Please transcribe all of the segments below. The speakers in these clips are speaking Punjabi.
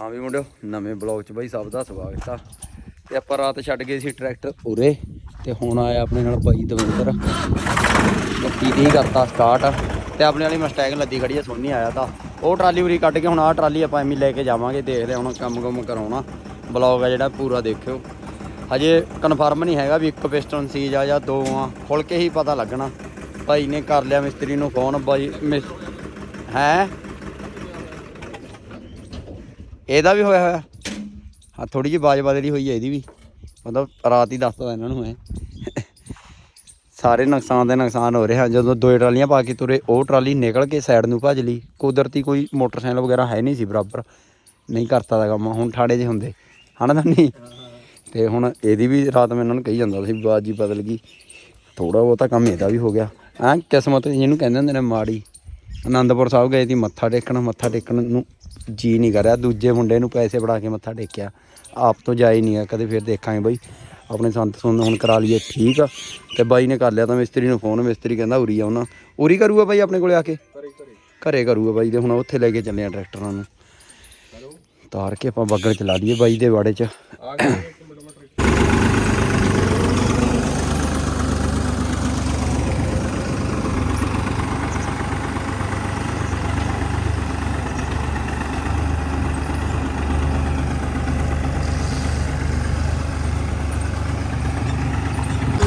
ਹਾਂ ਵੀ ਮੁੰਡਿਓ, ਨਵੇਂ ਬਲੌਗ 'ਚ ਬਾਈ ਸਭ ਦਾ ਸਵਾਗਤ ਆ। ਤੇ ਆਪਾਂ ਰਾਤ ਛੱਡ ਗਏ ਸੀ ਟਰੈਕਟਰ ਉਰੇ, ਤੇ ਹੁਣ ਆਇਆ ਆਪਣੇ ਨਾਲ ਬਾਈ ਦਵਿੰਦਰ। ਕੀ ਦੀ ਕਰਤਾ ਸਟਾਰਟ ਤੇ ਆਪਣੇ ਵਾਲੀ ਮਸਟੈਗ ਲੱਦੀ ਖੜੀ ਆ, ਸੋਨੀ ਆਇਆ ਤਾਂ। ਉਹ ਟਰਾਲੀ ਉਰੀ ਕੱਢ ਕੇ ਹੁਣ ਆਹ ਟਰਾਲੀ ਆਪਾਂ ਐਵੇਂ ਲੈ ਕੇ ਜਾਵਾਂਗੇ, ਦੇਖਦੇ ਹਾਂ ਹੁਣ ਕੰਮ ਕੰਮ ਕਰਾਉਣਾ। ਬਲੌਗ ਆ ਜਿਹੜਾ, ਪੂਰਾ ਦੇਖਿਓ। ਹਜੇ ਕਨਫਰਮ ਨਹੀਂ ਹੈਗਾ ਵੀ ਇੱਕ ਪਿਸਟਨ ਸੀਜ ਆ ਜਾਂ ਦੋ ਆ ਖੁੱਲ ਕੇ ਹੀ ਪਤਾ ਲੱਗਣਾ। ਭਾਈ ਨੇ ਕਰ ਲਿਆ ਮਿਸਤਰੀ ਨੂੰ ਫੋਨ ਬਾਈ ਮਿਸ ਹੈ? ਇਹਦਾ ਵੀ ਹੋਇਆ ਹੋਇਆ। ਹਾਂ ਥੋੜੀ ਜਿਹੀ ਬਾਜ ਬਦਲੀ ਹੋਈ ਹੈ, ਇਹਦੀ ਵੀ। ਮਤਲਬ ਰਾਤ ਹੀ ਦੱਸਦਾ ਇਹਨਾਂ ਨੂੰ ਮੈਂ। ਸਾਰੇ ਨੁਕਸਾਨ ਦੇ ਨੁਕਸਾਨ ਹੋ ਰਹੇ ਹਨ ਜਦੋਂ ਦੋ ਟਰਾਲੀਆਂ ਪਾ ਕੇ ਤੁਰੇ, ਉਹ ਟਰਾਲੀ ਨਿਕਲ ਕੇ ਸਾਈਡ ਨੂੰ ਭੱਜ ਲਈ। ਕੁਦਰਤੀ ਕੋਈ ਮੋਟਰਸਾਈਕਲ ਵਗੈਰਾ ਹੈ ਨਹੀਂ ਸੀ ਬਰਾਬਰ। ਨਹੀਂ ਕਰਤਾ ਦਾ ਕੰਮ, ਹੁਣ ਠਾੜੇ ਜੇ ਹੁੰਦੇ। ਹਨਾ ਤਾਂ ਨਹੀਂ? ਤੇ ਹੁਣ ਇਹਦੀ ਵੀ ਰਾਤ ਮੈਂ ਇਹਨਾਂ ਨੂੰ ਕਹੀ ਜਾਂਦਾ ਸੀ ਬਾਜ ਜੀ ਬਦਲ ਗਈ। ਥੋੜਾ ਬਹੁਤਾ ਕੰਮ ਇਹਦਾ ਵੀ ਹੋ ਗਿਆ। ਐਂ ਕਿਸਮਤ ਜਿਹਨੂੰ ਕਹਿੰਦੇ ਹੁੰਦੇ ਨੇ ਮਾੜੀ। ਆਨੰਦਪੁਰ ਸਾਹਿਬ ਗਏ ਸੀ, ਮੱਥਾ ਟੇਕਣ ਮੱਥਾ ਟੇਕਣ ਨੂੰ ਜੀ ਨਹੀਂ ਕਰਿਆ ਦੂਜੇ ਮੁੰਡੇ ਨੂੰ ਪੈਸੇ ਫੜਾ ਕੇ ਮੱਥਾ ਟੇਕਿਆ। ਆਪ ਤੋਂ ਜਾ ਹੀ ਨਹੀਂ ਆ, ਕਦੇ ਫਿਰ ਦੇਖਾਂਗੇ ਬਾਈ। ਆਪਣੇ ਸੰਤ ਸੁੰਦ ਹੁਣ ਕਰਾ ਲਈਏ, ਠੀਕ ਆ। ਤੇ ਬਾਈ ਨੇ ਕਰ ਲਿਆ ਤਾਂ ਮਿਸਤਰੀ ਨੂੰ ਫੋਨ ਮਿਸਤਰੀ ਕਹਿੰਦਾ ਉਰੀ ਆਉਣਾ ਉਹਨਾਂ। ਉਰੀ ਕਰੂਗਾ ਬਾਈ ਆਪਣੇ ਕੋਲੇ ਆ ਕੇ? ਘਰੇ ਕਰੂਗਾ ਬਾਈ, ਤੇ ਹੁਣ ਉੱਥੇ ਲੈ ਕੇ ਚੱਲੇ ਆ ਟਰੈਕਟਰਾਂ ਨੂੰ। ਤਾਰ ਕੇ ਆਪਾਂ ਬੱਗਲ ਚਲਾ ਲਈਏ ਬਾਈ ਦੇ ਵਾੜੇ 'ਚ।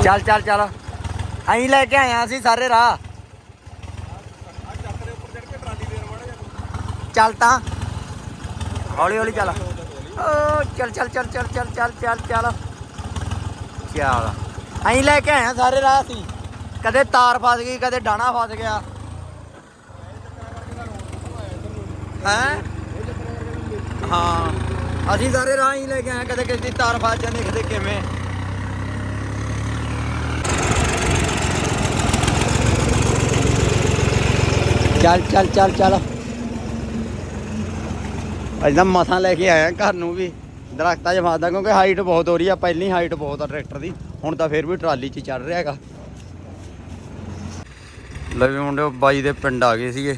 ਚੱਲ ਚੱਲ ਚੱਲ। ਅਸੀਂ ਲੈ ਕੇ ਆਇਆ ਸੀ ਸਾਰੇ ਰਾਹ। ਚੱਲ ਤਾਂ। ਹੌਲੀ ਹੌਲੀ ਚੱਲ। ਚੱਲ ਚੱਲ ਚੱਲ ਚੱਲ ਚੱਲ ਚੱਲ ਚੱਲ ਚੱਲ। ਚੱਲ। ਅਸੀਂ ਲੈ ਕੇ ਆਇਆ ਸਾਰੇ ਰਾਹ ਸੀ। ਕਦੇ ਤਾਰ ਫਸ ਗਈ, ਕਦੇ ਡਾਣਾ ਫਸ ਗਿਆ। ਹੈ? ਹਾਂ। ਅਸੀਂ ਸਾਰੇ ਰਾਹ ਹੀ ਲੈ ਕੇ ਆਏ, ਕਦੇ ਕਿਸੇ ਦੀ ਤਾਰ ਫਸ ਜਾਂਦੀ, ਕਦੇ ਕਿਵੇਂ। ਚੱਲ ਚੱਲ ਚੱਲ ਚੱਲ। ਅੱਜ ਮਸਾਂ ਲੈ ਕੇ ਆਇਆ ਘਰ ਨੂੰ ਵੀ। ਦਰਖਤਾਂ 'ਚ ਫਸਦਾ, ਕਿਉਂਕਿ ਹਾਈਟ ਬਹੁਤ ਹੋ ਰਹੀ ਆ, ਪਹਿਲੀ ਹਾਈਟ ਬਹੁਤ ਆ ਟਰੈਕਟਰ ਦੀ। ਹੁਣ ਤਾਂ ਫਿਰ ਵੀ ਟਰਾਲੀ 'ਚ ਚੜ ਰਿਹਾ ਹੈਗਾ। ਲੈ ਵੀ ਮੁੰਡੇ ਬਾਈ ਦੇ ਪਿੰਡ ਆ ਗਏ ਸੀਗੇ।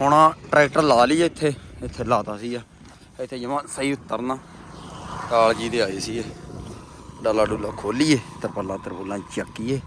ਹੁਣ ਟਰੈਕਟਰ ਲਾ ਲਈ ਇੱਥੇ। ਇੱਥੇ ਲਾਤਾ ਸੀਗਾ। ਇੱਥੇ ਜਮਾ ਸਹੀ ਉਤਰਨਾ। ਕਾਲ ਜੀ ਦੇ ਆਏ ਸੀਗੇ। ਡਾਲਾ ਡੁੱਲਾ ਖੋਲੀਏ ਤਰਪਾਲਾਂ ਤਰਪੁਲਾਂ ਚੱਕੀਏ।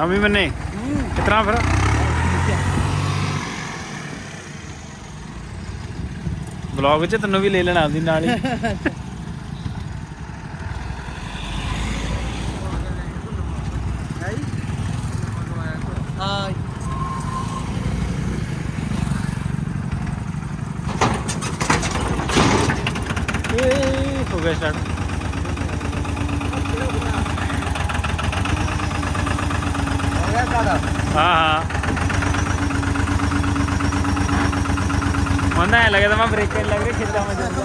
ਆ ਵੀ ਮੰਨੇ। ਕਿਤਨਾ ਫਿਰ। ਬਲੌਗ 'ਚ ਤੈਨੂੰ ਵੀ ਲੈ ਲੈਣਾ ਆਉਂਦੀ ਨਾਲ ਹੀ। ਹਾਂ ਹੋ ਗਿਆ ਸਟਾਰਟ ਹੋ ਗਿਆ ਕਾਦਾ ਹਾਂ ਹਾਂ। ਮੰਨਾ ਲੱਗਦਾ ਮੈਂ ਬ੍ਰੇਕ ਲੱਗ ਰਿਹਾ ਖਿੱਚਾ ਮੈਂ ਜਾਂਦਾ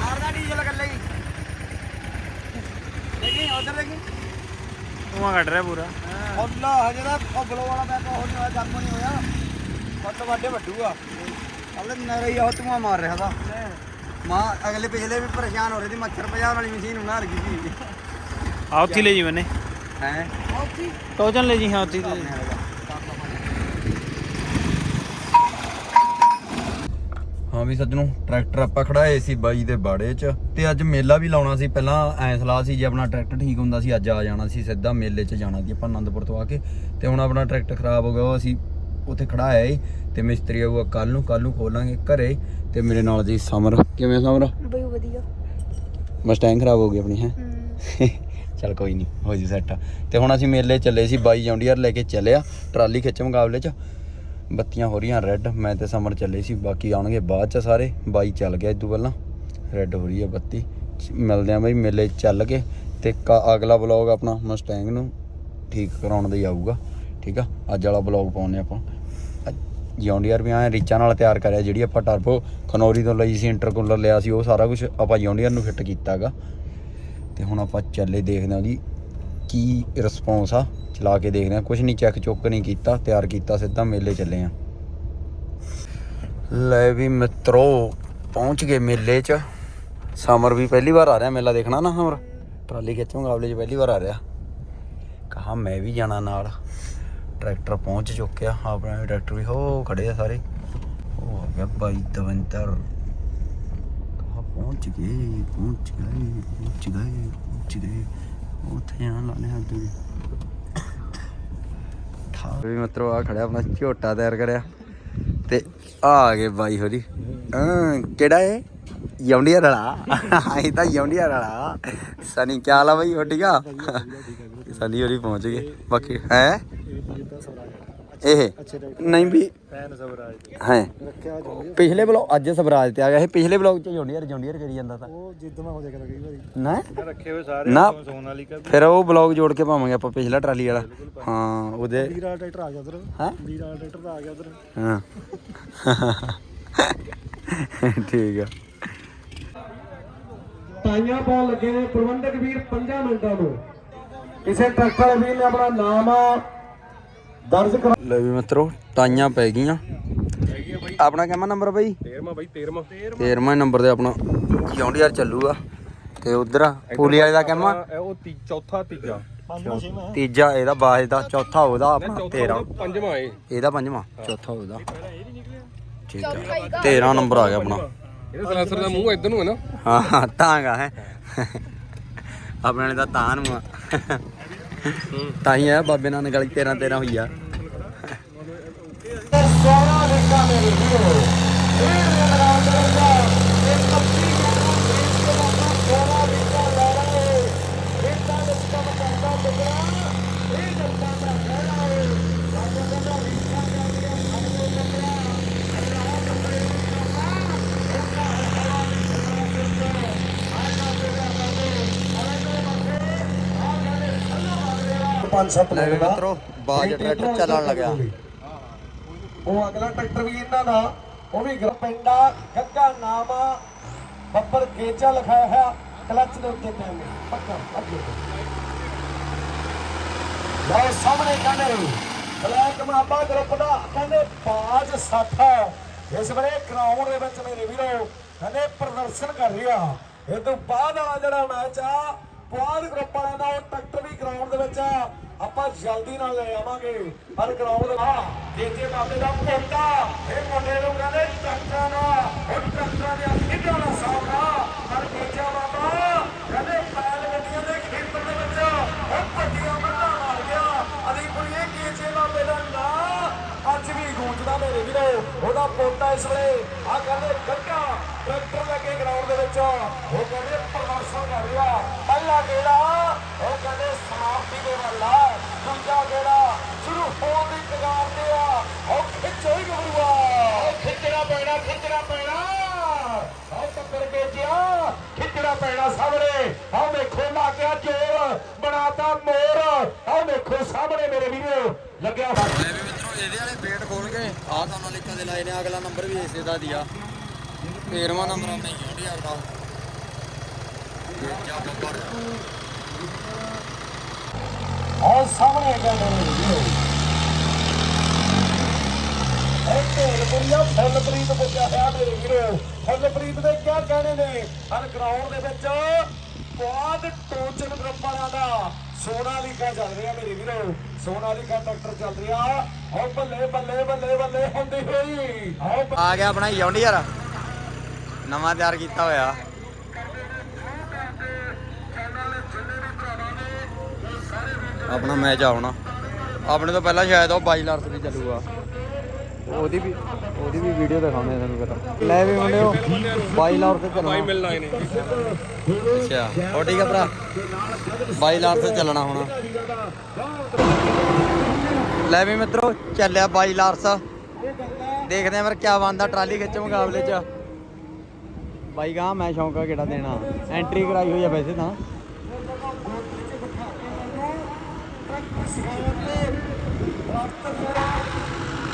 ਮਾਰਦਾ ਡੀਜ਼ਲ ਕਰ ਲਈ ਦੇਖੀ ਉਧਰ ਦੇਖੀ ਕੱਢ ਰਿਹਾ ਪੂਰਾ। ਅੱਲਾ ਹਜੇ ਦਾ ਫਬਲੋ ਵਾਲਾ ਬੈਕ ਉਹ ਨਹੀਂ ਹੋਇਆ ਕੰਮ ਨਹੀਂ ਹੋਇਆ। ਵੱਟ ਵੱਡੇ ਵੱਡੂਗਾ ਅਗਲੇ ਨਰੇ ਹੀ ਉਹ ਧੂਆਂ ਮਾਰ ਰਿਹਾ ਦਾ ਮਾਂ ਅਗਲੇ ਪਿਛਲੇ ਵੀ ਪਰੇਸ਼ਾਨ ਹੋ ਰਹੇ ਸੀ ਮੱਛਰ ਭਜਾਉਣ ਵਾਲੀ ਮਸ਼ੀਨ ਬਣਾ ਰਹੀ ਸੀ ਆ ਉੱਥੇ ਲੈ ਜੀ ਮੈਨੇ ਹੈ? ਟੋਚਨ ਲੈ ਜੀ ਹਾਂ ਉੱਤੀ ਤੇ ਹਾਂ ਵੀ ਸੱਜਣੋ ਟਰੈਕਟਰ ਆਪਾਂ ਖੜਾਏ ਸੀ ਬਾਈ ਦੇ ਬਾੜੇ 'ਚ ਤੇ ਅੱਜ ਮੇਲਾ ਵੀ ਲਾਉਣਾ ਸੀ। ਪਹਿਲਾਂ ਐ ਸਲਾਹ ਸੀ ਜੇ ਆਪਣਾ ਟਰੈਕਟਰ ਠੀਕ ਹੁੰਦਾ ਸੀ ਅੱਜ ਆ ਜਾਣਾ ਸੀ ਸਿੱਧਾ ਮੇਲੇ 'ਚ ਜਾਣਾ ਸੀ ਆਪਾਂ ਆਨੰਦਪੁਰ ਤੋਂ ਆ ਕੇ। ਤੇ ਹੁਣ ਆਪਣਾ ਟਰੈਕਟਰ ਖਰਾਬ ਹੋ ਗਿਆ ਉਹ ਅਸੀਂ ਉੱਥੇ ਖੜਾਇਆ ਏ ਤੇ ਮਿਸਤਰੀ ਆਊਗਾ ਕੱਲ ਨੂੰ ਕੱਲ ਨੂੰ ਖੋਲਾਂਗੇ ਘਰੇ ਤੇ ਮੇਰੇ ਨਾਲ ਜੀ ਸਮਰ। ਕਿਵੇਂ ਸਮਰ? ਬਈ ਵਧੀਆ। ਮਸਟੈਂਗ ਖਰਾਬ ਹੋ ਗਈ ਆਪਣੀ ਹੈ? ਚੱਲ ਕੋਈ ਨਹੀਂ ਹੋ ਜੀ ਸੈੱਟ ਤੇ ਹੁਣ ਅਸੀਂ ਮੇਲੇ ਚੱਲੇ ਸੀ ਬਾਈ ਜੌਂਡੀਅਰ ਲੈ ਕੇ ਚੱਲਿਆ ਟਰਾਲੀ ਖਿੱਚ ਮੁਕਾਬਲੇ 'ਚ। ਬੱਤੀਆਂ ਹੋ ਰਹੀਆਂ ਰੈੱਡ ਮੈਂ ਤੇ ਸਮਰ ਚੱਲੇ ਸੀ, ਬਾਕੀ ਆਉਣਗੇ ਬਾਅਦ 'ਚ ਸਾਰੇ, ਬਾਈ ਚੱਲ ਗਿਆ ਇਦੋਂ ਪਹਿਲਾਂ। ਰੈੱਡ ਹੋ ਰਹੀ ਹੈ ਬੱਤੀ, ਮਿਲਦੇ ਆ ਬਾਈ, ਮੇਲੇ ਚੱਲ ਕੇ, ਤੇ ਕ- ਅਗਲਾ ਬਲੌਗ ਆਪਣਾ ਮਸਟੈਂਗ ਨੂੰ ਠੀਕ ਕਰਾਉਣ ਦਾ ਹੀ ਆਊਗਾ, ਠੀਕ ਆ? ਅੱਜ ਵਾਲਾ ਬਲੌਗ ਪਾਉਣੇ ਆਪਾਂ। ਜੌਂਡੀਅਰ ਵੀ ਆਏ ਰੀਚਾਂ ਨਾਲ ਤਿਆਰ ਕਰਿਆ, ਜਿਹੜੀ ਆਪਾਂ ਟਰਬੋ ਖਨੌਰੀ ਤੋਂ ਲਈ ਸੀ ਇੰਟਰਕੂਲਰ ਲਿਆ ਸੀ, ਉਹ ਸਾਰਾ ਕੁਝ ਆਪਾਂ ਜੌਂਡੀਅਰ ਨੂੰ ਫਿੱਟ ਕੀਤਾਗਾ। ਤੇ ਹੁਣ ਆਪਾਂ ਚੱਲੇ ਦੇਖਦੇ ਹਾਂ ਜੀ ਕੀ ਰਿਸਪੌਂਸ ਆ। ਚਲਾ ਕੇ ਦੇਖਦੇ ਹਾਂ। ਕੁਝ ਨਹੀਂ ਚੈੱਕ ਚੁੱਕ ਨਹੀਂ ਕੀਤਾ, ਤਿਆਰ ਕੀਤਾ, ਸਿੱਧਾ ਮੇਲੇ ਚੱਲੇ ਆ ਲੈ ਵੀ ਮਿੱਤਰੋ, ਪਹੁੰਚ ਗਏ ਮੇਲੇ 'ਚ। ਸਮਰ ਵੀ ਪਹਿਲੀ ਵਾਰ ਆ ਰਿਹਾ ਮੇਲਾ ਦੇਖਣਾ ਨਾ ਸਮਰ? ਟਰਾਲੀ ਖਿੱਚ ਮੁਕਾਬਲੇ 'ਚ ਪਹਿਲੀ ਵਾਰ ਆ ਰਿਹਾ। ਕਹਾ ਮੈਂ ਵੀ ਜਾਣਾ ਨਾਲ। ਟਰੈਕਟਰ ਪਹੁੰਚ ਚੁੱਕਿਆ, ਆਪਣਾ ਟਰੈਕਟਰ ਵੀ, ਹੋ ਖੜੇ ਆ ਸਾਰੇ। ਉਹ ਆ ਗਿਆ ਬਾਈ ਦਵੰਤਰ ਪਹੁੰਚ ਗਏ ਪਹੁੰਚ ਗਏ ਪਹੁੰਚ ਗਏ ਪਹੁੰਚ ਗਏ। ਉੱਥੇ ਜਾਣ ਲਾਣੇ ਹੱਦ ਵੀ। ਵੀ ਮਤਰੋ ਆ ਖੜਿਆ ਆਪਣਾ ਝੋਟਾ ਤਿਆਰ ਕਰਿਆ। ਤੇ ਆ ਆ ਗਏ ਬਾਈ ਹੋਰੀ। ਹਾਂ ਕਿਹੜਾ ਏ ਯੌਂਡੀਆ ਰਲਾ ਆਈ ਤਾਂ ਯੌਂਡੀਆ ਰਲਾ ਸਨੀ ਕੀ ਹਾਲ ਆ ਬਾਈ? ਹੋ ਠੀਕ ਆ? ਸਨੀ ਹੋਰੀ ਪਹੁੰਚ ਗਏ। ਬਾਕੀ ਹੈ? ਇਹ। ਨਹੀਂ ਵੀ। ਫੈਨ ਸਵਰਾਜ ਹੈ। ਰੱਖਿਆ ਜਾਂਦੀ ਪਿਛਲੇ ਬਲੌਗ ਅੱਜ ਸਵਰਾਜ ਤੇ ਆ ਗਿਆ ਇਹ। ਪਿਛਲੇ ਬਲੌਗ ਚ ਜੌਂਡੀਅਰ ਜੌਂਡੀਅਰ ਕਰੀ ਜਾਂਦਾ ਤਾਂ। ਉਹ ਜਿੱਦ ਮੈਂ ਹੋ ਜਾਏਗਾ ਕਈ ਵਾਰੀ। ਨਾ। ਰੱਖੇ ਹੋਏ ਸਾਰੇ ਨਾ। ਸੋਨਾਲੀਕਾ ਵੀ ਫਿਰ ਉਹ ਬਲੌਗ ਜੋੜ ਕੇ ਪਾਵਾਂਗੇ ਆਪਾਂ ਪਿਛਲਾ ਟਰਾਲੀ ਵਾਲਾ। ਹਾਂ ਉਹਦੇ। ਵੀਰਾ ਟਰੈਕਟਰ ਆ ਗਿਆ ਉਧਰ। ਹੈ? ਵੀਰਾ ਟਰੈਕਟਰ ਆ ਗਿਆ ਉਧਰ। ਹਾਂ। ਠੀਕ ਆ। ਟਾਈਆਂ ਪਾਉਣ ਲੱਗੇ ਨੇ ਪ੍ਰਬੰਧਕ ਵੀਰ 5 ਮਿੰਟਾਂ ਨੂੰ ਕਿਸੇ ਟਰੈਕਟਰ ਵੀਰ ਨੇ ਆਪਣਾ ਨਾਮ ਦਰਜ ਕਰਾ ਲੈ ਵੀ ਮਿੱਤਰੋ ਟਾਈਆਂ ਪੈ ਗਈਆਂ। ਆਪਣਾ ਕਿੰਨਾ ਨੰਬਰ ਬਾਈ? 13ਵਾਂ ਬਾਈ 13ਵਾਂ 13ਵਾਂ ਨੰਬਰ ਤੇ ਆਪਣਾ ਜੌਂਡੀਅਰ ਚੱਲੂਗਾ। ਤੇ ਉਧਰ ਪੂਲੀ ਵਾਲੇ ਦਾ ਕਿੰਨਾ? ਉਹ ਚੌਥਾ ਤੀਜਾ। ਤੀਜਾ ਇਹਦਾ ਬਾਜ ਦਾ ਚੌਥਾ ਉਹਦਾ ਆਪਣਾ 13 ਪੰਜਵਾਂ ਏ ਇਹਦਾ ਪੰਜਵਾਂ ਚੌਥਾ ਉਹਦਾ ਠੀਕ ਆ। 13 ਨੰਬਰ ਆ ਗਿਆ ਆਪਣਾ। ਇਹਦਾ ਸਲਾਸਰ ਦਾ ਮੂੰਹ ਇੱਧਰ ਨੂੰ ਹੈ ਨਾ। ਹਾਂ ਹਾਂ ਤਾਂ ਗਾ ਹੈ। ਆਪਣੇ ਦਾ ਤਾਂ ਨੂੰ ਤਾਂ ਹੀ ਆ ਬਾਬੇ ਨਾਨਕ ਵਾਲੀ 13 13 ਹੋਈ ਆ। ਸੋਨਾ ਦੇਖਾ ਮੇਰੇ ਵੀਰੋ। ਇਹ ਮੇਰਾ ਦਰਜਾ ਇਹ ਪੱਤੀ ਨੂੰ ਇਸ ਦਾ ਸੋਨਾ ਦੇਖਾ ਲੈ ਰਹੇ ਇਹ ਤਾਂ ਦੱਸਦਾ ਕਰਦਾ ਬਗੜਾ ਇਹ ਜਨਤਾ ਦਾ ਕਹਿਣਾ ਹੈ ਸਾਡੇ ਕਹਿੰਦਾ ਰੀਖਾ ਜਾਂਦੀਆਂ ਸਾਡੇ ਬਗੜਾ ਵੀ ਮਿੰਟ ਦਾ ਮਿੱਤਰੋ ਬਾਜ ਟਰੈਕਟਰ ਚੱਲਣ ਲੱਗਿਆ। ਉਹ ਅਗਲਾ ਟਰੈਕਟਰ ਵੀ ਇਹਨਾਂ ਦਾ ਉਹ ਵੀ ਪਿੰਡਾ ਗੱਗਾ ਨਾਮਾ ਬੱਬਰ ਗੇਜਾ ਲਿਖਾਇਆ ਹੋਇਆ ਕਲੱਚ ਦੇ ਉੱਤੇ ਪੈਨ ਪੱਕਾ ਅੱਗੇ। ਲਓ ਸਾਹਮਣੇ ਕਹਿੰਦੇ ਬਲੈਕ ਮਾਬਾ ਗਰੁੱਪ ਦਾ ਕਹਿੰਦੇ ਬਾਜ ਸੱਠ ਇਸ ਵੇਲੇ ਗਰਾਊਂਡ ਦੇ ਵਿੱਚ ਮੇਰੇ ਵੀਰੋ ਕਹਿੰਦੇ ਪ੍ਰਦਰਸ਼ਨ ਕਰ ਰਿਹਾ। ਇਹ ਤੋਂ ਬਾਅਦ ਵਾਲਾ ਜਿਹੜਾ ਮੈਚ ਆ ਬਾਅਦ ਗਰੁੱਪ ਵਾਲਿਆਂ ਦਾ ਆਪਾਂ ਜਲਦੀ ਨਾਲ ਲੈ ਆਵਾਂਗੇ। ਪਰ ਗਰਾਊਂਡ ਆ। ਜੇਜੇ ਬਾਬੇ ਦਾ ਪੋਤਾ ਇਹ ਮੁੰਡੇ ਨੂੰ ਕਹਿੰਦੇ ਟਰੈਕਟਰਾਂ ਦਾ ਉਹ ਟਰੈਕਟਰਾਂ ਦੇ ਸਿੱਧਾ ਦਾ ਸਾਹਮਣਾ ਪਰ ਜੇਜਾ ਬਾਬਾ, ਕਹਿੰਦੇ ਪੈਲ ਗੱਡੀਆਂ ਦੇ ਖੇਤਰ ਦੇ ਵਿੱਚ ਉਹ ਪੱਟੀਆਂ ਮੱਲਾਂ ਮਾਰ ਗਿਆ। ਅਦੀ ਕੁੜੀਏ ਜੇਜੇ ਬਾਬੇ ਦਾ ਨਾਂ, ਅੱਜ ਵੀ ਗੂੰਜਦਾ ਮੇਰੇ ਵੀਰੋ। ਉਹਦਾ ਪੋਤਾ ਇਸ ਵੇਲੇ ਆ ਕਹਿੰਦੇ ਗੱਗਾ, ਟਰੈਕਟਰ ਲੈ ਕੇ ਗਰਾਊਂਡ ਦੇ ਵਿੱਚ। ਉਹ ਕਹਿੰਦੇ ਪ੍ਰਦਰਸ਼ਨ ਕਰ ਰਿਹਾ। ਪਹਿਲਾ ਗੇੜਾ, ਉਹ ਕਹਿੰਦੇ ਸਮਾਪਤੀ ਦੇ ਵੱਲ ਹੀ ਗਬਰੂਆ ਉਹ ਖਿੱਚਣਾ ਪੈਣਾ ਖਿੱਚਣਾ ਪੈਣਾ। ਆਹ ਟੱਕਰ ਕੇ ਜਿਆ ਖਿੱਚਣਾ ਪੈਣਾ ਸਾਹਮਣੇ। ਆਹ ਵੇਖੋ ਗਿਆ ਜੋਰ ਬਣਾਤਾ ਮੋਰ। ਆਹ ਵੇਖੋ ਸਾਹਮਣੇ ਮੇਰੇ ਵੀਰੋ ਲੱਗਿਆ ਲੈ ਵੀ ਮਿੱਤਰੋ ਇਹਦੇ ਵਾਲੇ ਵੇਟ ਖੋਲ ਕੇ ਆਹ ਤੁਹਾਨੂੰ ਲਿਖਾ ਦੇ ਲਾਏ ਨੇ ਅਗਲਾ ਨੰਬਰ ਵੀ ਇਸੇ ਦਾ ਦਿਆ। 13ਵਾਂ ਨੰਬਰ ਆਪਣੇ ਜੌਂਡੀਅਰ ਦਾ। ਜਾ ਬੱਬਰ ਔਰ ਸਾਹਮਣੇ ਕਹਿੰਦੇ ਨੇ ਵੀਡੀਓ ਇਹ ਢੇਰ ਫੁੱਲਪ੍ਰੀਤ ਪੁੱਜਿਆ ਹੋਇਆ ਮੇਰੇ ਵੀਰੋ। ਫੁੱਲਪ੍ਰੀਤ ਦੇ ਕੀ ਕਹਿਣੇ ਨੇ? ਹਰ ਗਰਾਊਂਡ ਦੇ ਵਿੱਚ ਬਾਦ ਟੋਚਨ ਗਰੁੱਪ ਦਾ। ਸੋਨਾਲੀਕਾ ਚੱਲ ਰਿਹਾ ਮੇਰੇ ਵੀਰੋ। ਸੋਨਾਲੀਕਾ ਟਰੈਕਟਰ ਚੱਲ ਰਿਹਾ। ਆਓ ਬੱਲੇ ਬੱਲੇ ਬੱਲੇ ਬੱਲੇ ਹੁੰਦੀ ਹੋਈ। ਆ ਗਿਆ ਆਪਣਾ ਯੌਂਡੀਅਰ ਨਵਾਂ ਤਿਆਰ ਕੀਤਾ ਹੋਇਆ। ਆਪਣਾ ਮੈਚ ਆਉਣਾ ਆਪਣੇ ਤੋਂ ਪਹਿਲਾਂ ਸ਼ਾਇਦ ਉਹ ਬਾਈ ਲਾਰਸ ਵੀ ਚੱਲੂਗਾ। ਉਹਦੀ ਵੀ ਉਹਦੀ ਵੀ ਵੀਡੀਓ ਦਿਖਾਉਂਦੇ ਆ ਤੁਹਾਨੂੰ ਫਿਰ। ਲੈ ਵੀ ਮੁੰਡਿਓ ਬਾਈ ਲਾਰਸ ਤੇ ਚੱਲਣਾ। ਬਾਈ ਮਿਲਣ ਆਏ ਨੇ ਅੱਛਾ। ਹੋ ਠੀਕ ਆ ਭਰਾ? ਬਾਈ ਲਾਰਸ ਤੇ ਚੱਲਣਾ ਹੁਣ। ਲੈ ਵੀ ਮਿੱਤਰੋ ਚੱਲਿਆ ਬਾਈ ਲਾਰਸ ਦੇਖਦੇ ਆ ਫਿਰ ਕੀ ਬਣਦਾ ਟਰਾਲੀ ਖਿੱਚ ਮੁਕਾਬਲੇ 'ਚ। ਬਾਈ ਕਹਾ ਮੈਂ ਸ਼ੌਂਕਾ ਕਿਹੜਾ ਦੇਣਾ। ਐਂਟਰੀ ਕਰਾਈ ਹੋਈ ਆ ਵੈਸੇ ਤਾਂ।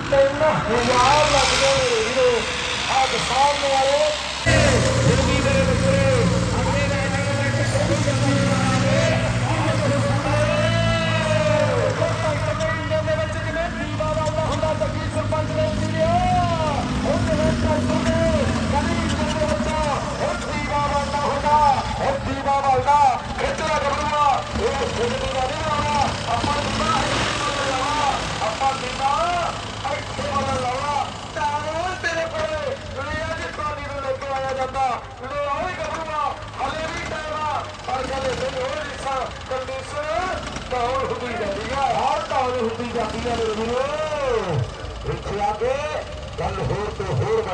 ਤਿੰਨ ਹਜ਼ਾਰ ਲੱਗਦੇ ਮੇਰੇ ਵੀਰੋ। ਅੱਜ ਸਾਹਮਣੇ ਵਾਲੇ ਦੇਵੀ ਮੇਰੇ ਬੱਚੇ ਅਗਲੇ ਦੇ ਨਾਲ ਵਿੱਚ ਸਭੀ ਜਾਂਦੇ ਦੇ ਵਿੱਚ ਜਿਵੇਂ ਦੀਵਾ ਵਾਲਾ ਹੁੰਦਾ ਜੱਗੀ ਸਰਪੰਚ ਨੇ ਵੀਡੀਓ ਉਹ ਜਿਵੇਂ ਕਰਦੇ ਨੇ ਕਦੀ ਜਿਹੜੇ ਬੱਚਾ ਉਹ ਦੀਵਾ ਵਾਲਾ ਹੁੰਦਾ ਉਹ ਦੀਵਾ ਵਾਲਾ ਖਿੱਚਦਾ ਗੱਭਰੂਆ ਇਹ ਸਿੱਧੀ ਦਾ ਨਹੀਂ ਆਉਣਾ ਆਪਾਂ ਦੀਵਾ ਆਪਾਂ ਦੀਵਾ ਇੱਥੇ ਵਾਲਾ ਲਾਉਣਾ ਤਾਂ ਤੇਰੇ ਕੋਲੇ ਦੁਨੀਆ ਦੀ ਪਾਣੀ ਨੂੰ ਲੈ ਕੇ ਆਇਆ ਜਾਂਦਾ ਲੈ ਆਓ ਗੱਭਰੂਆ ਹਲੇ ਵੀ ਟਾਈਮ ਆ ਪਰ ਕਦੇ ਨਹੀਂ ਹੋ ਰਿਸਾ ਕੰਡੀਸ਼ਨ ਡਾਊਨ ਹੁੰਦੀ ਜਾਂਦੀ ਆ ਹਰ ਡਾਊਨ ਹੁੰਦੀ ਜਾਂਦੀ ਆ ਮੇਰੇ ਵੀਰੋ ਇੱਥੇ ਆ ਕੇ ਗੱਲ ਹੋਰ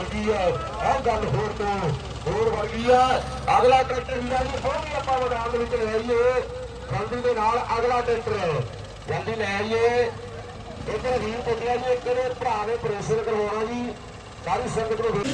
ਤੋਂ ਹੋਰ ਵਰਗੀ ਆ ਆਹ ਗੱਲ ਹੋਰ ਤੋਂ ਹੋਰ ਵਰਗੀ ਆ ਅਗਲਾ ਟਰੈਕਟਰ ਵੀਰਾਂ ਜੀ ਉਹ ਆਪਾਂ ਮੈਦਾਨ ਦੇ ਵਿੱਚ ਲੈ ਆਈਏ। ਜਲਦੀ ਦੇ ਨਾਲ ਅਗਲਾ ਟਰੈਕਟਰ। ਜਲਦੀ ਲੈ ਆਈਏ। ਇੱਧਰ ਵੀਰ ਪੁੱਤਿਆ ਜੀ। ਇੱਕ ਦੇ ਭਰਾ ਨੇ ਪ੍ਰੇਸ਼ਨ ਕਰਵਾਉਣਾ ਜੀ। ਸਾਰੀ ਸੰਗਤ ਨੂੰ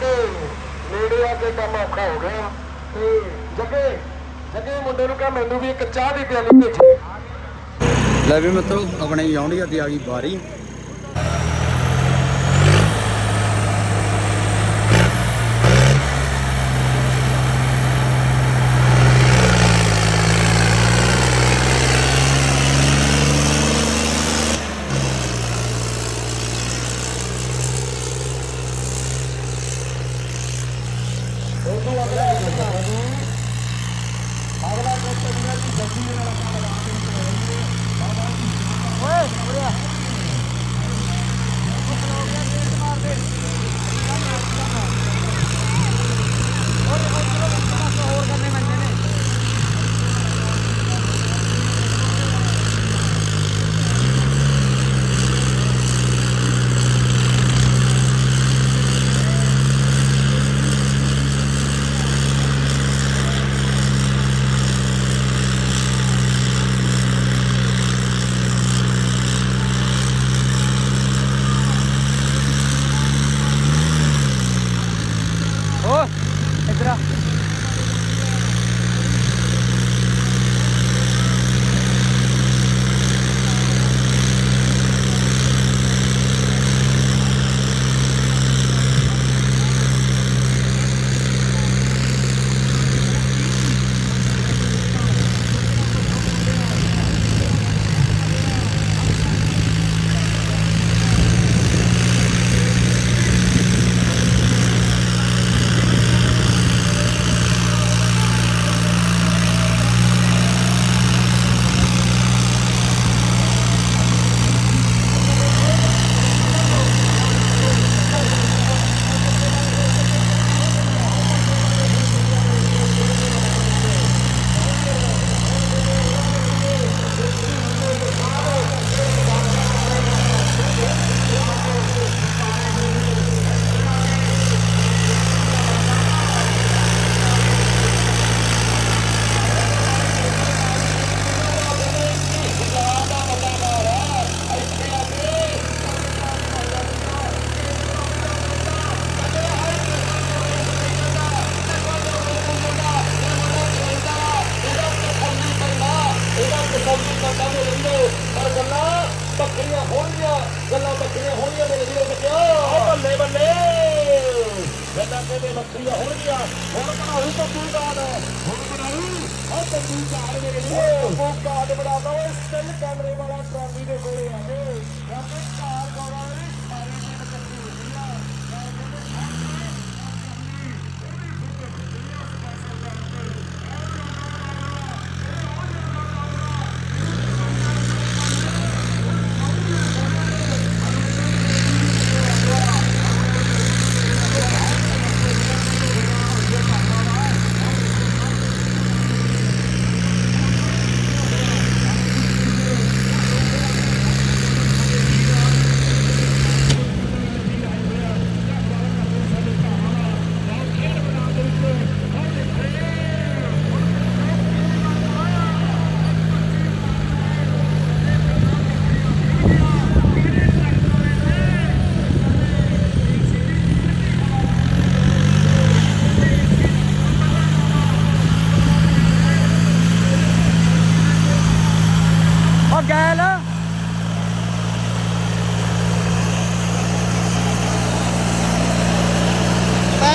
ਕੇ ਨੇੜੇ ਆ ਕੇ ਕੰਮ ਔਖਾ ਹੋ ਗਿਆ। ਤੇ ਜੱਗੇ ਜੱਗੇ ਮੁੰਡੇ ਨੂੰ ਕਹ ਮੈਨੂੰ ਵੀ ਇੱਕ ਚਾਹ ਦੀ ਪਿਆਲੀ ਭੇਜੀ। ਲੈ ਵੀ ਮਤਲਬ ਆਪਣੇ ਯੌਂਡੀਅਰ ਦੀ ਆ ਗਈ ਬਾਰੀ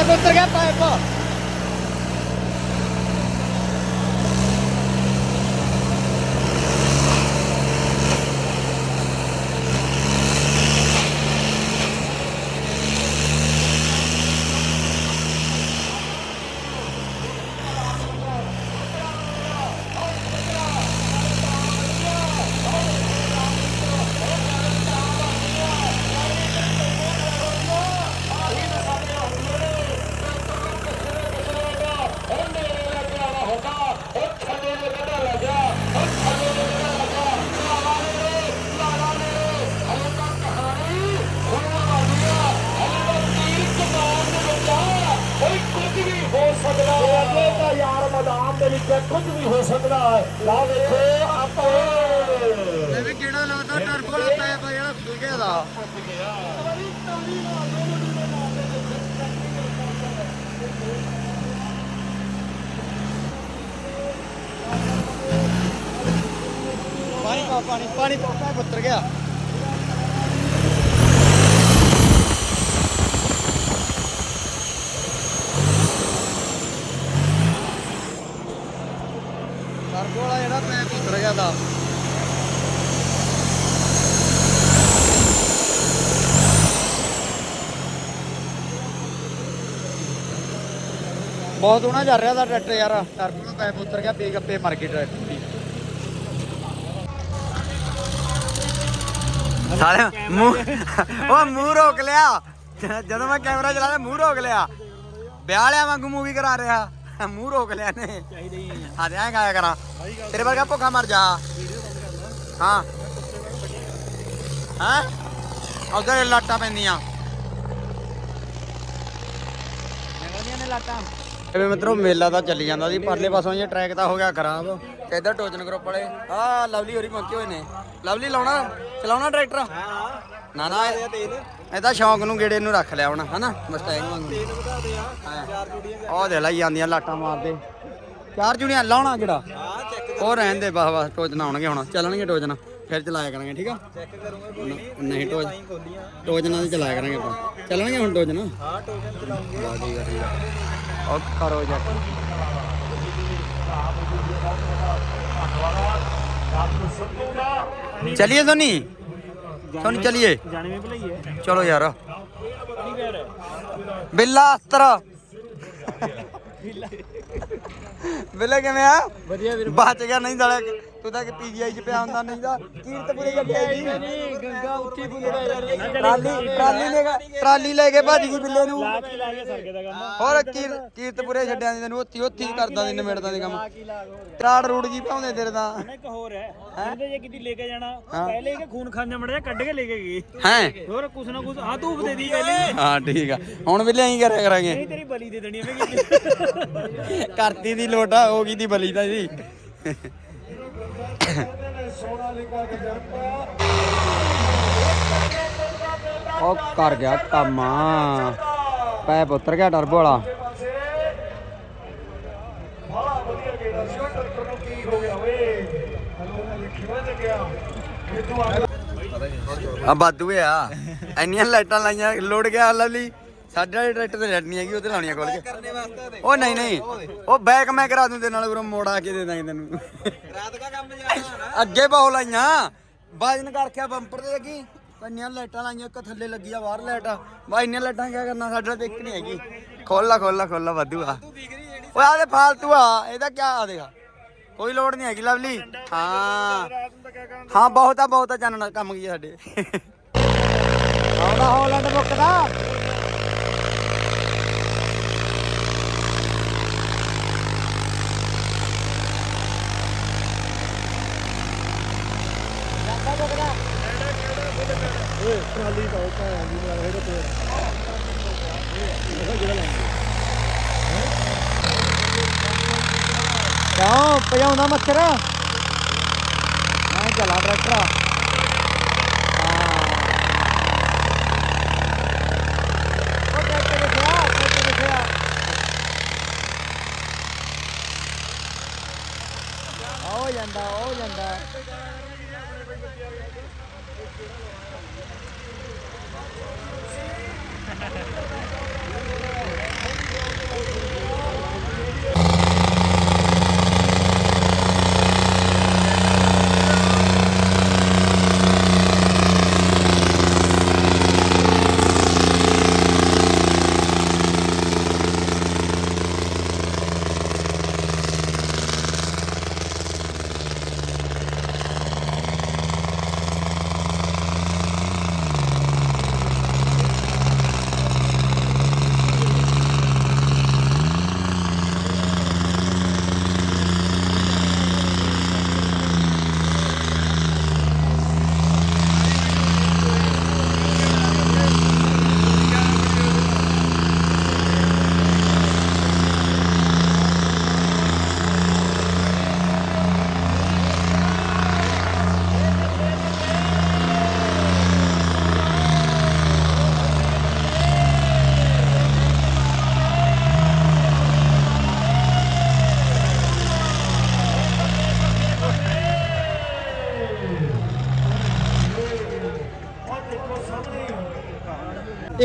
ਪਾਈਪ ਉੱਤਰ ਗਿਆ ਪਾਈਪ ਯਾਰ ਮੈਦਾਨ ਦੇ ਵਿੱਚ ਕੁਝ ਵੀ ਹੋ ਸਕਦਾ ਹੈ। ਲਾ ਵੇਖੋ ਆਪੋ। ਵੀ ਕਿਹੜਾ ਲਾਤਾ? ਟਰਬੋ ਵਾਲਾ ਪਾਈਪ ਜਿਹੜਾ ਖੁੱਲ ਦਾ। ਪਾਣੀ ਪਾ, ਪਾਣੀ ਪਾਣੀ ਪਾ ਉੱਤਰ ਗਿਆ ਟਰਬੋ ਵਾਲਾ ਜਿਹੜਾ ਪਾਈਪ ਉੱਤਰ ਗਿਆ ਦਾ ਬਹੁਤ ਸੋਹਣਾ ਚੱਲ ਰਿਹਾ ਦਾ ਟਰੈਕਟਰ ਯਾਰ। ਟਰਬੋ ਦਾ ਪੈਪ ਉਤਰ ਗਿਆ ਪੇ ਗੱਪੇ ਮਰ ਗਏ ਟਰੈਕਟਰ ਦੀ। ਸਾਲਿਆ ਮੂੰਹ ਉਹ ਮੂੰਹ ਰੋਕ ਲਿਆ। ਜਦੋਂ ਮੈਂ ਕੈਮਰਾ ਚਲਾ ਲਿਆ ਮੂੰਹ ਰੋਕ ਲਿਆ। ਵਿਆਹ ਵਾਲਿਆਂ ਵਾਂਗੂ ਮੂਵੀ ਕਰਾ ਰਿਹਾ। ਮੂੰਹ ਰੋਕ ਲਿਆ ਨੇ ਚਾਹੀਦਾ ਹੀ ਹੈ ਹਾਂ ਤੇ ਐਂ ਕਰਾਂ। ਤੇਰੇ ਵਰਗਾ ਭੁੱਖਾ ਮਰ ਜਾ। ਹਾਂ। ਹਾਂ? ਉਧਰ ਲਾਟਾਂ ਪੈਂਦੀਆਂ। ਨਗਦੀਆਂ ਨੇ ਲਾਟਾਂ। ਐਵੇਂ ਮਿੱਤਰੋ ਮੇਲਾ ਤਾਂ ਚੱਲੀ ਜਾਂਦਾ ਸੀ ਪਰਲੇ ਪਾਸੋਂ ਇਹ ਟਰੈਕ ਤਾਂ ਹੋ ਗਿਆ ਖਰਾਬ। ਤੇ ਇੱਧਰ ਟੋਚਨ ਗਰੁੱਪ ਵਾਲੇ। ਆ ਲਵਲੀ ਹੋਰੀ ਪਹੁੰਚੇ ਹੋਏ ਨੇ। ਲਵਲੀ ਲਾਉਣਾ? ਚਲਾਉਣਾ ਟਰੈਕਟਰ ਹਾਂ। ਨਾ ਨਾ ਇਹਦਾ ਸ਼ੌਂਕ ਨੂੰ ਗੇੜੇ ਨੂੰ ਰੱਖ ਲਿਆ ਹੁਣ, ਹਨਾ? ਮਸਟੈਂਗ ਵਾਂਗੂ ਉਹ ਦੇ ਲਈ ਜਾਂਦੀਆਂ ਲਾਟਾਂ ਮਾਰਦੇ। ਚਾਰ ਜੁੜੀਆਂ, ਲਾਉਣਾ ਕਿਹੜਾ? ਉਹ ਰਹਿਣ ਦੇ, ਬਸ ਬਸ ਟੋਚਨ ਆਉਣਗੇ ਹੁਣ। ਚੱਲਣਗੇ ਟੋਚਨ ਫਿਰ ਚਲਾਇਆ ਕਰਾਂਗੇ, ਠੀਕ ਆ? ਚੈੱਕ ਕਰੂੰਗਾ ਕੋਈ ਨਹੀਂ, ਟੋਚ ਸਾਈਂ ਖੋਲੀਆਂ ਚਲਾਇਆ ਕਰਾਂਗੇ ਆਪਾਂ। ਚੱਲਣਗੇ ਹੁਣ ਟੋਚਨ ਹਾਂ ਟੋਕਨ ਚਲਾਉਂਗੇ ਬਾ ਠੀਕ ਆ ਠੀਕ ਆ ਉਹ ਕਰੋ ਜਾ ਚਲਿਏ ਸੋਨੀ? ਸੋਨੀ ਚਲਿਏ? ਜਾਣੇ ਵਿੱਚ ਭਲਾਈ ਹੈ ਚਲੋ ਯਾਰ ਬਿੱਲਾ ਅਸਤਰ। ਬਿੱਲੇ। ਕਿਵੇਂ ਆ? ਵਧੀਆ ਵੀਰ। ਬਚ ਗਿਆ ਨਹੀਂ ਸਾਲਿਆ ਤੂੰ ਤਾਂ ਕਿ ਪੀਜੀਆਈ ਚ ਪਿਆ ਹੁੰਦਾ ਨਹੀਂ ਤਾਂ ਕੀਰਤਪੁਰੇ ਗੱਡੀ ਆਈ ਨਹੀਂ ਗੰਗਾ ਉੱਚੀ ਬੁੰਦੜਾ ਯਾਰ ਟਰਾਲੀ ਟਰਾਲੀ ਲੈ ਕੇ ਟਰਾਲੀ ਲੈ ਕੇ ਭੱਜ ਗਈ ਬਿੱਲੇ ਨੂੰ। ਲਾ ਕੇ ਲਾ ਕੇ ਸਰਕੇ ਦਾ ਕੰਮ। ਹੋਰ ਕੀਰ ਕੀਰਤਪੁਰੇ ਛੱਡਿਆ ਦੀ ਤੈਨੂੰ ਉੱਥੀ ਉੱਥੀ ਕਰਦਾ ਦੀ ਨਿਮੇੜਦਾ ਦੀ ਕੰਮ। ਕੀ ਤਰਾੜ ਰੂੜ ਜੀ ਪਾਉਂਦੇ ਤੇਰੇ ਤਾਂ। ਇੱਕ ਹੋਰ ਹੈ ਕਹਿੰਦੇ ਜੇ ਕਿਤੇ ਲੈ ਕੇ ਜਾਣਾ ਪਹਿਲੇ ਕਿ ਖੂਨ ਖਾਂਜਾ ਮੜਿਆ ਕੱਢ ਕੇ ਲੈ ਕੇ ਗਈ। ਹੈ? ਹੋਰ ਕੁਛ ਨਾ ਕੁਛ ਆ ਧੂਪ ਦੇ ਦੀ ਪਹਿਲੇ। ਹਾਂ ਠੀਕ ਆ। ਹੁਣ ਬਿੱਲੇ ਐਂ ਕਰਿਆ ਕਰਾਂਗੇ। ਨਹੀਂ ਤੇਰੀ ਬਲੀ ਦੇ ਦੇਣੀ ਹੈ ਮੈਂ ਕਰਤੀ ਦੀ ਲੋਟਾ ਹੋ ਗਈ ਦੀ ਬਲੀ ਦਾ ਜੀ। ਕੇ ਉਹ ਕਰ ਗਿਆ ਕੰਮ। ਪੈਪ ਉਤਰ ਗਿਆ ਟਰਬੋ ਵਾਲਾ ਪਾਸੇ ਆ ਬਾਦੂ ਆ। ਇੰਨੀਆਂ ਲਾਈਟਾਂ ਲਾਈਆਂ, ਲੋੜ ਗਿਆ ਲਵਲੀ ਸਾਡੇ ਵਾਲੇ ਟਰੈਕਟਰ ਤੇ ਲਾਈਟ ਨਹੀਂ ਹੈਗੀ ਉਹ ਤੇ ਲਾਉਣੀਆਂ ਖੋਲ ਕੇ। ਕਰਨੇ ਵਾਸਤੇ ਉਹ ਨਹੀਂ ਨਹੀਂ। ਉਹ ਬੈਕ ਮੈਂ ਕਰਾ ਦੂੰ ਤੇ ਨਾਲ ਉਰੋਂ ਮੋੜ ਆ ਕੇ ਦੇ ਦਾਂਗੇ ਤੈਨੂੰ। ਰਾਤ ਦਾ ਕੰਮ ਜਾਣਾ ਅੱਗੇ ਬਹੁਤ ਲਾਈਆਂ। ਬਾਜਨ ਕਰਕੇ ਬੰਪਰ ਤੇ ਲੱਗੀ। ਕੰਨੀਆਂ ਲਾਈਟਾਂ ਲਾਈਆਂ ਇੱਕ ਥੱਲੇ ਲੱਗੀ ਆ ਬਾਹਰ ਲਾਈਟ। ਬਾ ਇੰਨੀਆਂ ਲਾਈਟਾਂ ਕਿਆ ਕਰਨਾ ਸਾਡੇ ਤੇ ਇੱਕ ਨਹੀਂ ਹੈਗੀ। ਖੋਲਾ ਖੋਲਾ ਖੋਲਾ ਵਾਧੂ ਆ। ਓਏ ਆ ਤੇ ਫਾਲਤੂ ਆ। ਇਹਦਾ ਕੀ ਆ ਦੇਗਾ ਕੋਈ ਲੋੜ ਨਹੀਂ ਹੈਗੀ ਲਵਲੀ। ਹਾਂ। ਹਾਂ ਬਹੁਤ ਆ ਬਹੁਤ ਆ ਚਾਨਣਾ ਕੰਮ ਕੀ ਆ ਸਾਡੇ। ਆਉਂਦਾ ਹਾਲੈਂਡ ਮੁੱਕਦਾ। ਕਿਉਂ? ਭਜਾਉਂਦਾ ਮੱਛਰ? ਮੈਂ ਚਲਾ ਟਰੈਕਟਰ ਹਾਂ। ਉਹ ਟਰੈਕਟਰ ਦੇਖਿਆ ਟਰੈਕਟਰ ਦੇਖਿਆ। ਹੋ ਜਾਂਦਾ ਹੋ ਜਾਂਦਾ।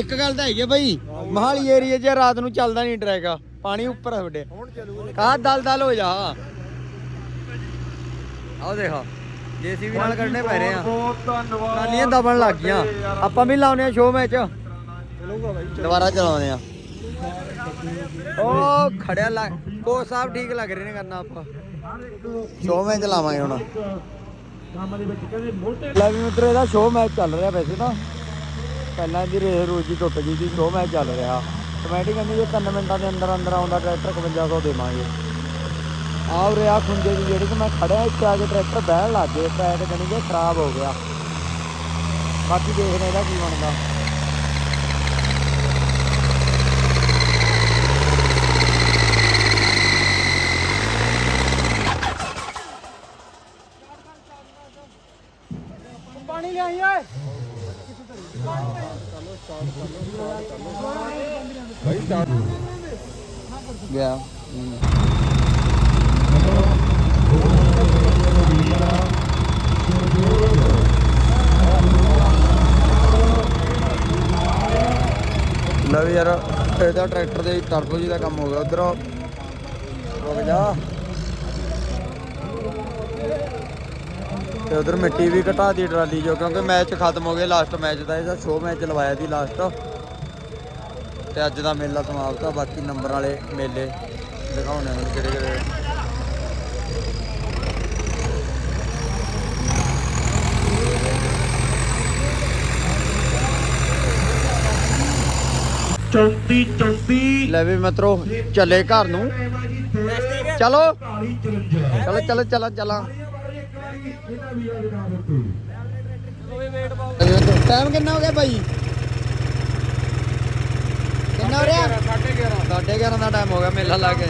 ਇੱਕ ਗੱਲ ਤਾਂ ਹੈਗੀ ਆ ਬਈ ਮਹਾਲੀ ਏਰੀਆ 'ਚ ਰਾਤ ਨੂੰ ਚੱਲਦਾ ਨਹੀਂ ਟਰੈਕ ਆ ਪਾਣੀ ਉੱਪਰ ਆ ਤੁਹਾਡੇ ਕਾ ਦਲ ਦਲ ਹੋ ਜਾ ਆਓ ਦੇਖੋ ਜੀਸੀਬੀ ਨਾਲ ਕੱਢਣੇ ਪੈ ਰਹੇ ਆ ਬਹੁਤ ਧੰਨਵਾਦ ਟਰਾਲੀਆਂ ਦਬਣ ਲੱਗ ਗਈਆਂ ਆਪਾਂ ਵੀ ਲਾਉਨੇ ਆ ਸ਼ੋਅ ਮੈਚ ਦੁਬਾਰਾ ਚਲਾਉਨੇ ਆ ਉਹ ਖੜਿਆ ਲੱਗ ਕੋ ਸਾਹਿਬ ਠੀਕ ਲੱਗ ਰਹੇ ਨੇ ਕਰਨਾ ਆਪਾਂ ਸ਼ੋਅ ਮੈਚ ਲਾਵਾਂਗੇ ਹੁਣ ਕੰਮ ਦੇ ਵਿੱਚ ਕਹਿੰਦੇ ਮੋਟੇ ਲੈ ਵੀ ਮਿੱਤਰੋ ਇਹਦਾ ਸ਼ੋਅ ਮੈਚ ਚੱਲ ਰਿਹਾ ਵੈਸੇ ਤਾਂ ਪਹਿਲਾਂ ਇਹਦੀ ਰੇਸ ਰੋਜ਼ ਦੀ ਟੁੱਟ ਗਈ ਸੀ ਸ਼ੋਅ ਮੈਚ ਚੱਲ ਰਿਹਾ। ਕਮੇਟੀ ਕਹਿੰਦੀ ਜੇ 3 ਮਿੰਟਾਂ ਦੇ ਅੰਦਰ ਅੰਦਰ ਆਉਂਦਾ ਟਰੈਕਟਰ 5500 ਦੇਵਾਂਗੇ। ਆਹ ਰਿਹਾ ਖੁੰਝੇ ਦੀ ਜਿਹੜੀ ਕਿ ਮੈਂ ਖੜਿਆ ਇੱਥੇ ਆ ਕੇ ਟਰੈਕਟਰ ਬਹਿਣ ਲੱਗ ਗਏ ਪੈਰ ਜਾਣੀ ਕਿ ਖਰਾਬ ਹੋ ਗਿਆ। ਬਾਕੀ ਦੇਖਦੇ ਇਹਦਾ ਕੀ ਬਣਦਾ। ਪਾਣੀ ਲਿਆਈ ਓਏ। ਗਿਆ। ਲਓ ਯਾਰ, ਇਹਦਾ ਟਰੈਕਟਰ ਦੇ ਟਰਬੋ ਜੀ ਦਾ ਕੰਮ ਹੋ ਗਿਆ। ਉਧਰ ਰੁਕ ਜਾ। ਤੇ ਉਧਰ ਮਿੱਟੀ ਵੀ ਘਟਾ ਦੀ ਟਰਾਲੀ ਜੋ ਕਿਉਂਕਿ ਮੈਚ ਖਤਮ ਹੋ ਗਿਆ ਲਾਸਟ ਮੈਚ ਦਾ ਇਹਦਾ ਸ਼ੋਅ ਮੈਚ ਲਵਾਇਆ ਸੀ ਲਾਸਟ ਤੇ ਅੱਜ ਦਾ ਮੇਲਾ ਸਮਾਪਤ ਆ ਬਾਕੀ ਨੰਬਰ ਵਾਲੇ ਮੇਲੇ ਦਿਖਾਉਣੇ ਹੁਣ ਕਿਹੜੇ ਕਿਹੜੇ ਚੌਂਤੀ ਚੌਂਤੀ। ਲੈ ਵੀ ਮਿੱਤਰੋ ਚੱਲੇ ਘਰ ਨੂੰ। ਚਲੋ। ਕਾਲੀ 54 ਚਲੋ ਚਲੋ ਚਲੋ ਚਲਾਂ। ਇਹਦਾ ਵੀ ਆ ਜਨਾਬ ਉੱਤੇ ਟਾਈਮ ਕਿੰਨਾ ਹੋ ਗਿਆ ਭਾਈ? ਕਿੰਨਾ ਹੋ ਰਿਹਾ? 11:30 11:30 ਦਾ ਟਾਈਮ ਹੋ ਗਿਆ ਮੇਲਾ ਲਾ ਕੇ।